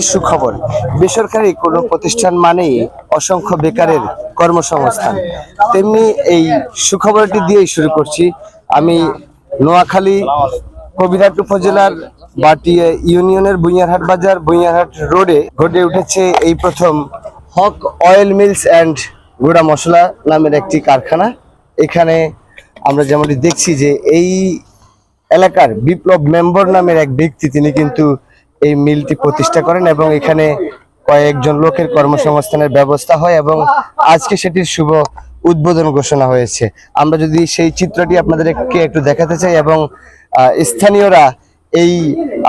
একটি সুখবর, বেসরকারি কোনো প্রতিষ্ঠান মানেই অসংখ্য বেকারের কর্মসংস্থান। তেমনি এই সুখবরটি দিয়েই শুরু করছি। আমি নোয়াখালী কবিরাট উপজেলার বাটিয়া ইউনিয়নের বুইয়ারহাট বাজার, বুইয়ারহাট রোডে গড়ে উঠেছে এই প্রথম হক অয়েল মিলস অ্যান্ড গুঁড়া মশলা নামের একটি কারখানা। এখানে আমরা যেমনটি দেখছি যে এই এলাকার বিপ্লব মেম্বর নামের এক ব্যক্তি, তিনি কিন্তু এই মিলটি প্রতিষ্ঠা করেন এবং এখানে কয়েকজন লোকের কর্মসংস্থানের ব্যবস্থা হয় এবং আজকে সেটির শুভ উদ্বোধন ঘোষণা হয়েছে। আমরা যদি সেই চিত্রটি আপনাদেরকে একটু দেখাতে চাই এবং স্থানীয়রা এই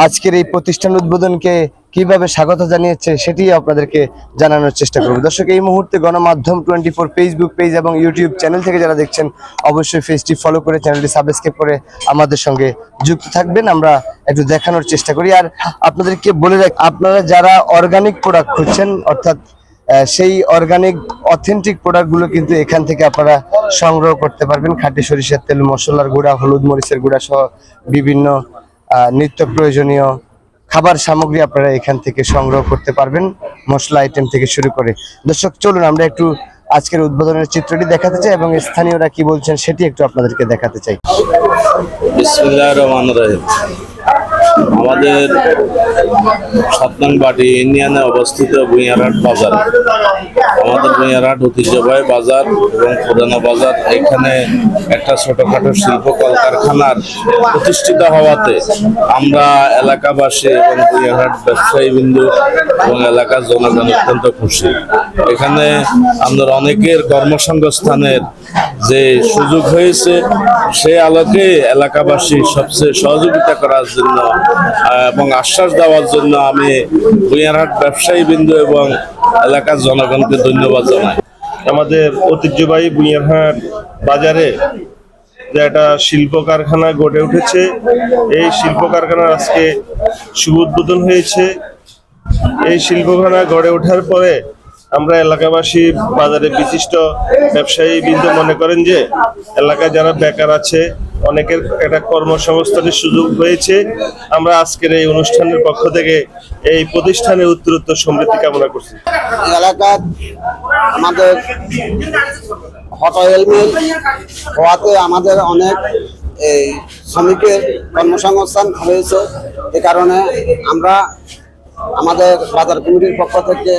আজকের এই প্রতিষ্ঠান উদ্বোধনকে কীভাবে স্বাগত জানিয়েছে সেটি আপনাদেরকে জানানোর চেষ্টা করব। দর্শক, এই মুহূর্তে Ganamadhyam twenty four Facebook page এবং ইউটিউব চ্যানেল থেকে যারা দেখছেন, অবশ্যই পেজটি ফলো করে চ্যানেলটি সাবস্ক্রাইব করে আমাদের সঙ্গে যুক্ত থাকবেন। আমরা একটু দেখানোর চেষ্টা করি। আর আপনাদেরকে বলে রাখ, আপনারা যারা অর্গানিক প্রোডাক্ট খুঁজছেন, অর্থাৎ সেই অর্গানিক অথেন্টিক প্রোডাক্টগুলো কিন্তু এখান থেকে আপনারা সংগ্রহ করতে পারবেন। খাঁটি সরিষার তেল, মশলার গুঁড়া, হলুদ মরিচের গুঁড়া সহ বিভিন্ন নিত্য প্রয়োজনীয় খাবার সামগ্রী আপনারা এখান থেকে সংগ্রহ করতে পারবেন, মশলা আইটেম থেকে শুরু করে। দর্শক, চলুন আমরা একটু আজকের উদ্বোধনের চিত্রটি দেখাতে চাই এবং স্থানীয়রা কি বলছেন সেটি একটু আপনাদেরকে দেখাতে চাই। আমাদের সাতনাং বাটি ইউনিয়নে অবস্থিত ভুঁইয়ারহাট বাজার। আমাদের ভুঁইয়ারহাট ঐতিহ্যবাহী বাজার এবং প্রধান বাজার। এখানে একটা ছোটখাটো শিল্প কলকারখানার প্রতিষ্ঠিত হওয়াতে আমরা এলাকাবাসী এবং ভুঁইয়ারহাট ব্যবসায়ী বিন্দু এবং এলাকার জনগণ অত্যন্ত খুশি। এখানে আমাদের অনেকের কর্মসংস্থানের যে সুযোগ হয়েছে সেই আলোকে এলাকাবাসী সবচেয়ে সহযোগিতা করার জন্য এবং আশ্বাস দেওয়ার জন্য আমি ভুঁইয়ারহাট ব্যবসায়ী বিন্দু এবং এলাকার জনগণকে ধন্যবাদ জানাই। আমাদের ঐতিহ্যবাহী বুইয়ারহাট বাজারে যে একটা শিল্প কারখানা গড়ে উঠেছে, এই শিল্প কারখানার আজকে শুভ উদ্বোধন হয়েছে। এই শিল্পখানা গড়ে ওঠার পরে আমরা এলাকাবাসী বাজারে বিশিষ্ট ব্যবসায়ী বৃন্দ মনে করেন যে এলাকায় যারা বেকার আছে, অনেকের একটা কর্মসংস্থানের সুযোগ হয়েছে। আমরা আজকের এই অনুষ্ঠানের পক্ষ থেকে এই প্রতিষ্ঠানের উত্তরোত্তর সমৃদ্ধি কামনা করছি। এলাকার আমাদের হওয়াতে আমাদের অনেক এই শ্রমিকের কর্মসংস্থান হয়েছে। এ কারণে আমরা আমাদের বাজার কমিটির পক্ষ থেকে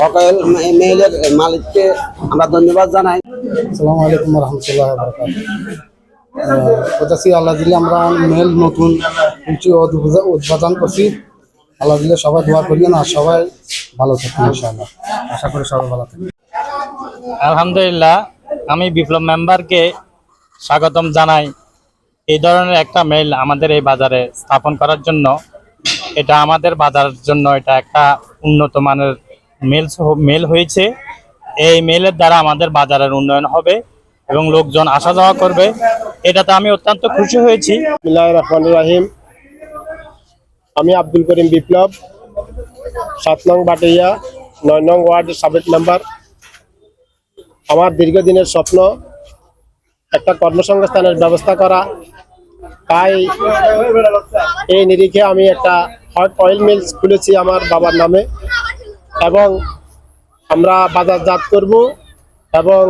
হটয়েল মেইলের মালিককে আমরা ধন্যবাদ জানাই। আসসালামু আলাইকুম রহমতুল্লাহ বরকাত আল্লাহ দিলে আমরা মেল নতুন কিছু উদ্বোধন করছি। আল্লাহ দিলে সবাই দোয়া করিয়েন আর সবাই ভালো থাকুন ইনশাআল্লাহ। আশা করি সবাই ভালো থাকবেন। আলহামদুলিল্লাহ আমি বিপ্লব মেম্বারকে স্বাগতম জানাই। এই ধরনের একটা মেল আমাদের এই বাজারে স্থাপন করার জন্য এটা আমাদের বাজারের জন্য এটা একটা উন্নত মানের মেল মেল হয়েছে। এই মেলের দ্বারা আমাদের বাজারের উন্নয়ন হবে এবং লোকজন আসা যাওয়া করবে। এটাতে আমি অত্যন্ত খুশি হয়েছি। রাহিম। আমি আব্দুল করিম বিপ্লব, সাত নং বাটিয়া নয় নং ওয়ার্ডের সাবেক মেম্বার। আমার দীর্ঘদিনের স্বপ্ন, একটা কর্মসংস্থানের ব্যবস্থা করা। তাই এই নিরিখে আমি একটা অয়েল মিলস খুলেছি আমার বাবার নামে। এবং আমরা বাজারজাত করব এবং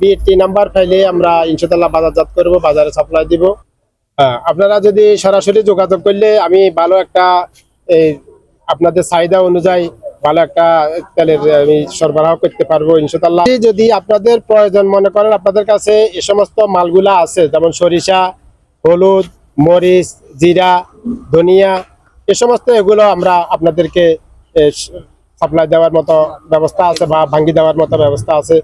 বিএটি নাম্বার ফাইলে আমরা ইনশাল্লাহ বাজারজাত করব, বাজারে সাপ্লাই দিব। আপনারা যদি সরাসরি যোগাযোগ করলে আমি ভালো একটা আপনাদের চাহিদা অনুযায়ী ভালো একটা তেলের আমি সরবরাহ করতে পারব ইনশাল্লাহ যদি আপনাদের প্রয়োজন মনে করেন আপনাদের কাছে এ সমস্ত মালগুলা আছে, যেমন সরিষা, হলুদ, মরিচ, জিরা ধনিয়া এ সমস্ত এগুলো আমরা আপনাদেরকে সাপ্লাই দেওয়ার মতো ব্যবস্থা আছে বা ভাঙ্গি দেওয়ার মতো ব্যবস্থা আছে।